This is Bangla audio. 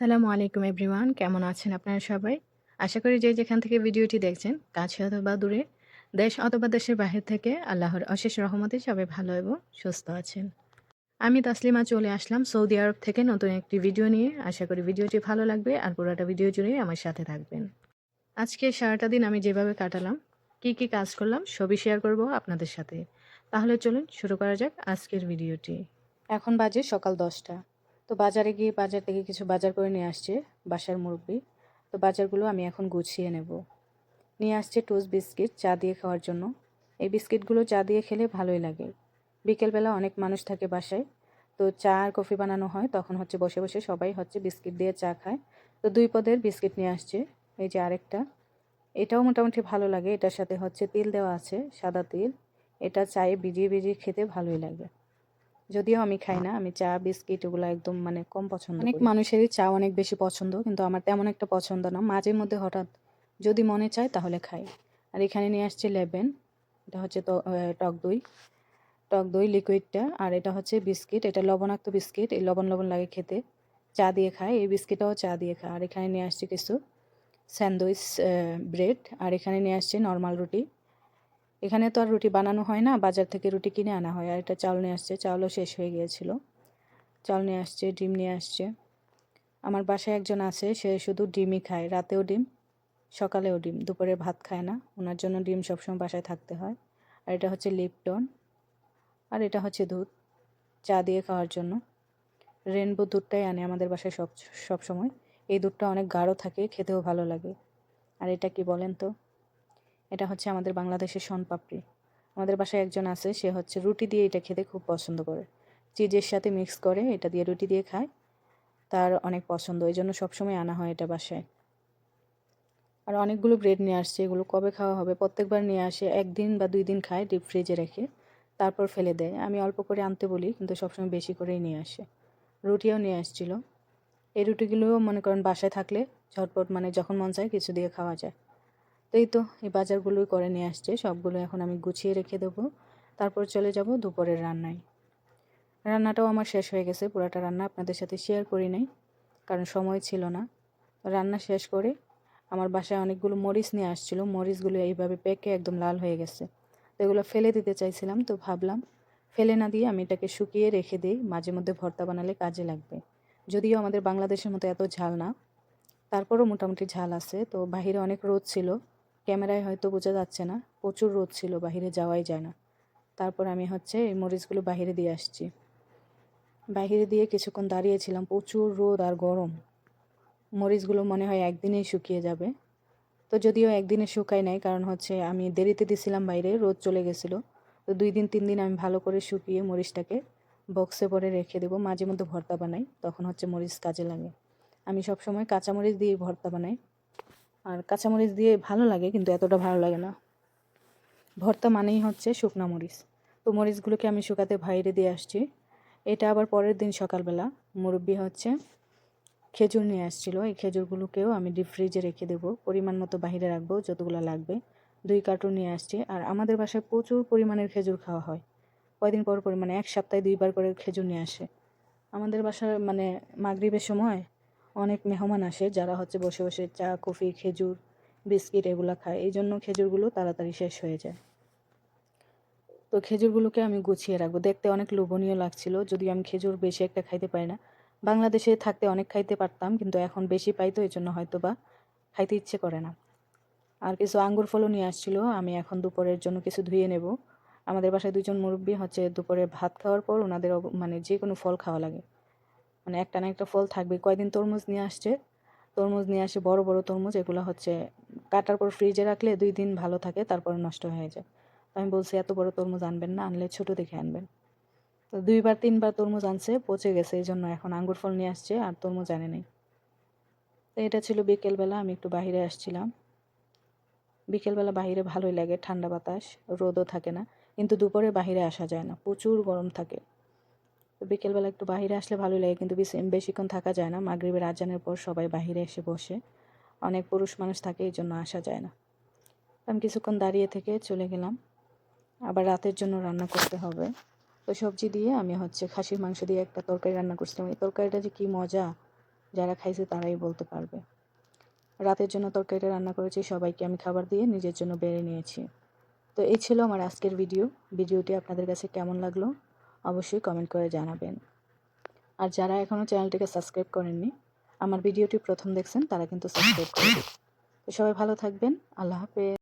সালামু আলাইকুম এভরিওয়ান, কেমন আছেন আপনারা সবাই? আশা করি যে যেখান থেকে ভিডিওটি দেখছেন, কাছে অথবা দূরে, দেশ অথবা দেশের বাহির থেকে আল্লাহর অশেষ রহমতে সবাই ভালো এবং সুস্থ আছেন। আমি তাসলিমা চলে আসলাম সৌদি আরব থেকে নতুন একটি ভিডিও নিয়ে। আশা করি ভিডিওটি ভালো লাগবে আর পুরোটা ভিডিও জুড়ে আমার সাথে থাকবেন। আজকে সারাটা দিন আমি যেভাবে কাটালাম, কি কি কাজ করলাম, সবই শেয়ার করব আপনাদের সাথে। তাহলে চলুন শুরু করা যাক আজকের ভিডিওটি। এখন বাজে সকাল দশটা। তো বাজারে গিয়ে বাজার থেকে কিছু বাজার করে নিয়ে আসছে বাসার মুরব্বি। তো বাজারগুলো আমি এখন গুছিয়ে নেব। নিয়ে আসছে টোস্ট বিস্কিট চা দিয়ে খাওয়ার জন্য। এই বিস্কিটগুলো চা দিয়ে খেলে ভালোই লাগে। বিকেলবেলা অনেক মানুষ থাকে বাসায়। তো চা আর কফি বানানো হয়, তখন হচ্ছে বসে বসে সবাই হচ্ছে বিস্কিট দিয়ে চা খায়। তো দুই পদের বিস্কিট নিয়ে আসছে, এই যে আরেকটা। এটাও মোটামুটি ভালো লাগে। এটার সাথে হচ্ছে তিল দেওয়া আছে, সাদা তিল। এটা চায়ে ভিজিয়ে ভিজিয়ে খেতে ভালোই লাগে। যদিও আমি খাই না আমি চা বিস্কিট এগুলো একদম মানে কম পছন্দ অনেক মানুষেরই চা অনেক বেশি পছন্দ কিন্তু আমার তেমন একটা পছন্দ না। মাঝে মধ্যে হঠাৎ যদি মনে চায় তাহলে খাই। আর এখানে নিয়ে আসছে লেবেন এটা হচ্ছে টক দই। টক দই লিকুইডটা আর এটা হচ্ছে বিস্কিট এটা লবণাক্ত বিস্কিট এই লবণ লবণ লাগে খেতে। চা দিয়ে খায় এই বিস্কিটটাও চা দিয়ে খায়। আর এখানে নিয়ে আসছে কিছু স্যান্ডউইচ ব্রেড আর এখানে নিয়ে আসছে নর্মাল রুটি। এখানে তো আর রুটি বানানো হয় না, বাজার থেকে রুটি কিনে আনা হয়। আর এটা চাল নিয়ে আসছে চাউলও শেষ হয়ে গিয়েছিল। চাল নিয়ে আসছে, ডিম নিয়ে আসছে। আমার বাসায় একজন আছে, সে শুধু ডিমই খায়, রাতেও ডিম, সকালেও ডিম, দুপুরে ভাত খায় না। ওনার জন্য ডিম সবসময় বাসায় থাকতে হয়। আর এটা হচ্ছে লিপটন। আর এটা হচ্ছে দুধ, চা দিয়ে খাওয়ার জন্য। রেনবো দুধটাই আনে আমাদের বাসায় সব সব সময় এই দুধটা অনেক গাঢ় থাকে, খেতেও ভালো লাগে। আর এটা কি বলেন তো? এটা হচ্ছে আমাদের বাংলাদেশের শনপাপড়ি আমাদের বাসায় একজন আছে, সে হচ্ছে রুটি দিয়ে এটা খেতে খুব পছন্দ করে। চিজের সাথে মিক্স করে, এটা দিয়ে রুটি দিয়ে খায়। তার অনেক পছন্দ এই জন্য সবসময় আনা হয় এটা বাসায়। আর অনেকগুলো ব্রেড নিয়ে আসছে, এগুলো কবে খাওয়া হবে? প্রত্যেকবার নিয়ে আসে, একদিন বা দুই দিন খায় ডিপ ফ্রিজে রেখে। তারপর ফেলে দেয়। আমি অল্প করে আনতে বলি, কিন্তু সবসময় বেশি করেই নিয়ে আসে। রুটিও নিয়ে আসছিল। এই রুটিগুলোও মনে করেন বাসায় থাকলে ঝটপট মানে যখন মন চায় কিছু দিয়ে খাওয়া যায়। এই তো, এই বাজারগুলোই করে নিয়ে আসছে। সবগুলো এখন আমি গুছিয়ে রেখে দেবো। তারপর চলে যাব দুপুরের রান্নায়। রান্নাটাও আমার শেষ হয়ে গেছে, পুরাটা রান্না আপনাদের সাথে শেয়ার করি নাই, কারণ সময় ছিল না। রান্না শেষ করে আমার বাসায় অনেকগুলো মরিচ নিয়ে আসছিল। মরিচগুলো এইভাবে পেকে একদম লাল হয়ে গেছে। তো এগুলো ফেলে দিতে চাইছিলাম, তো ভাবলাম ফেলে না দিয়ে আমি এটাকে শুকিয়ে রেখে দিই, মাঝে মধ্যে ভর্তা বানালে কাজে লাগবে। যদিও আমাদের বাংলাদেশের মতো এত ঝাল না, তারপরও মোটামুটি ঝাল আছে। তো বাহিরে অনেক রোদ ছিল ক্যামেরায় হয়তো বোঝা যাচ্ছে না। প্রচুর রোদ ছিল, বাহিরে যাওয়াই যায় না। তারপর আমি হচ্ছে এই মরিচগুলো বাহিরে দিয়ে আসছি। বাহিরে দিয়ে কিছুক্ষণ দাঁড়িয়েছিলাম, প্রচুর রোদ আর গরম। মরিচগুলো মনে হয় একদিনেই শুকিয়ে যাবে। তো যদিও একদিনে শুকাই নাই, কারণ হচ্ছে আমি দেরিতে দিছিলাম বাইরে, রোদ চলে গেছিল। তো দুই দিন, তিন দিন আমি ভালো করে শুকিয়ে মরিচটাকে বক্সে পরে রেখে দেবো মাঝে মধ্যে ভর্তা বানাই, তখন হচ্ছে মরিচ কাজে লাগে। আমি সবসময় কাঁচামরিচ দিয়ে ভর্তা বানাই। আর কাঁচামরিচ দিয়ে ভালো লাগে, কিন্তু এতটা ভালো লাগে না। ভর্তা মানেই হচ্ছে শুকনা মরিচ। তো মরিচগুলোকে আমি শুকাতে বাইরে দিয়ে আসছি। এটা আবার পরের দিন সকালবেলা। মুরব্বি হচ্ছে খেজুর নিয়ে আসছিল। এই খেজুরগুলোকেও আমি ডিপ ফ্রিজে রেখে দেবো। পরিমাণ মতো বাহিরে রাখব, যতগুলো লাগবে। দুই কার্টুন নিয়ে আসছি। আর আমাদের বাসায় প্রচুর পরিমাণের খেজুর খাওয়া হয়। কয়দিন পর পর মানে এক সপ্তাহে দুইবার করে খেজুর নিয়ে আসে। আমাদের বাসার মানে মাগরীবের সময় অনেক মেহমান আসে যারা হচ্ছে বসে বসে চা, কফি, খেজুর, বিস্কিট এগুলো খায়। এই জন্য খেজুরগুলো তাড়াতাড়ি শেষ হয়ে যায়। তো খেজুরগুলোকে আমি গুছিয়ে রাখব। দেখতে অনেক লোভনীয় লাগছিল, যদিও আমি খেজুর বেশি একটা খাইতে পারি না। বাংলাদেশে থাকতে অনেক খাইতে পারতাম, কিন্তু এখন বেশি পাই তো এই জন্য হয়তো বা খাইতে ইচ্ছে করে না। আর কিছু আঙ্গুর ফলও নিয়ে আসছিল, আমি এখন দুপুরের জন্য কিছু ধুয়ে নেব। আমাদের বাসায় দুজন মুরব্বী হচ্ছে দুপুরে ভাত খাওয়ার পর ওনাদের মানে যে কোনো ফল খাওয়া লাগে। মানে একটা না একটা ফল থাকবে। কয়দিন তরমুজ নিয়ে আসছে? তরমুজ নিয়ে আসে বড় বড় তরমুজ, এগুলো হচ্ছে কাটার পর ফ্রিজে রাখলে দুই দিন ভালো থাকে, তারপরে নষ্ট হয়ে যায়। আমি বলছি, এত বড় তরমুজ আনবেন না, আনলে ছোট দেখে আনবেন। তো দুইবার, তিনবার তরমুজ আনছে, পচে গেছে এই জন্য এখন আঙ্গুর ফল নিয়ে আসছে, আর তরমুজ আনে নেই। তো এটা ছিল বিকেলবেলা, আমি একটু বাহিরে আসছিলাম। বিকেলবেলা বাহিরে ভালোই লাগে, ঠান্ডা বাতাস, রোদও থাকে না, কিন্তু দুপুরে বাহিরে আসা যায় না, প্রচুর গরম থাকে। তো বিকেলবেলা একটু বাহিরে আসলে ভালোই লাগে, কিন্তু বেশিক্ষণ থাকা যায় না। মাগরীবের আজানের পর সবাই বাহিরে এসে বসে। অনেক পুরুষ মানুষ থাকে, এই জন্য আসা যায় না। আমি কিছুক্ষণ দাঁড়িয়ে থেকে চলে গেলাম। আবার রাতের জন্য রান্না করতে হবে। তো সবজি দিয়ে আমি হচ্ছে খাসির মাংস দিয়ে একটা তরকারি রান্না করছিলাম। এই তরকারিটা যে কী মজা! যারা খাইছে তারাই বলতে পারবে। রাতের জন্য তরকারিটা রান্না করেছি, সবাইকে আমি খাবার দিয়ে নিজের জন্য বেড়ে নিয়েছি। তো এই ছিল আমার আজকের ভিডিও। ভিডিওটি আপনাদের কাছে কেমন লাগল? অবশ্যই কমেন্ট করে জানাবেন। আর যারা এখনও চ্যানেলটিকে সাবস্ক্রাইব করেননি, আমার ভিডিওটি প্রথম দেখছেন, তারা কিন্তু সাবস্ক্রাইব করে সবাই ভালো থাকবেন, আল্লাহ হাফেজ।